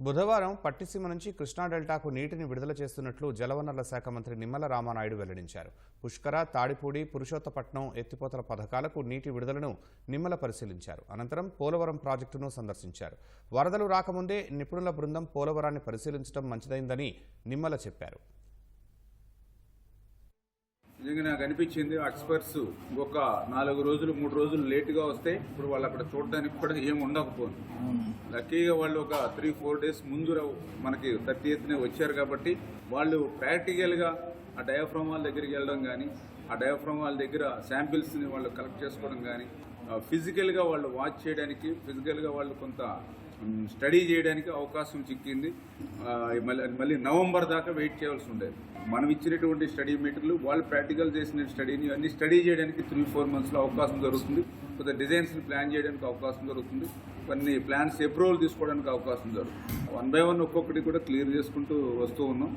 బుధవారం పట్టిసీమ నుంచి కృష్ణా డెల్టాకు నీటిని విడుదల చేస్తున్నట్లు జలవనరుల శాఖ మంత్రి నిమ్మల రామానాయుడు వెల్లడించారు. పుష్కర తాడిపూడి పురుషోత్తపట్నం ఎత్తిపోతల పథకాలకు నీటి విడుదలను నిమ్మల పరిశీలించారు. అనంతరం పోలవరం ప్రాజెక్టును సందర్శించారు. వరదలు రాకముందే నిపుణుల బృందం పోలవరాన్ని పరిశీలించడం మంచిదైందని నిమ్మల చెప్పారు. నిజంగా నాకు అనిపించింది ఎక్స్పర్ట్స్ ఒక నాలుగు రోజులు మూడు రోజులు లేటుగా వస్తే ఇప్పుడు వాళ్ళు అక్కడ చూడడానికి కూడా ఏం ఉండకపోను. లక్కీగా వాళ్ళు ఒక త్రీ ఫోర్ డేస్ ముందు మనకి థర్టీ ఎయిత్నే వచ్చారు కాబట్టి వాళ్ళు ప్రాక్టికల్గా ఆ డయాఫ్రమ్ వాళ్ళ దగ్గరికి వెళ్ళడం కానీ ఆ డయాఫ్రమ్ వాళ్ళ దగ్గర శాంపిల్స్ని వాళ్ళు కలెక్ట్ చేసుకోవడం కానీ ఫిజికల్గా వాళ్ళు వాచ్ చేయడానికి ఫిజికల్గా వాళ్ళు కొంత స్టడీ చేయడానికి అవకాశం చిక్కింది. మళ్ళీ మళ్ళీ నవంబర్ దాకా వెయిట్ చేయాల్సి ఉండేది. మనం ఇచ్చినటువంటి స్టడీ మెటీరియల్ వాళ్ళు ప్రాక్టికల్ చేసిన స్టడీని అన్ని స్టడీ చేయడానికి త్రీ ఫోర్ మంత్స్లో అవకాశం దొరుకుతుంది. కొంత డిజైన్స్ని ప్లాన్ చేయడానికి అవకాశం దొరుకుతుంది. కొన్ని ప్లాన్స్ అప్రూవల్ తీసుకోవడానికి అవకాశం దొరుకుతుంది. వన్ బై వన్ ఒక్కొక్కటి కూడా క్లియర్ చేసుకుంటూ వస్తూ ఉన్నాం.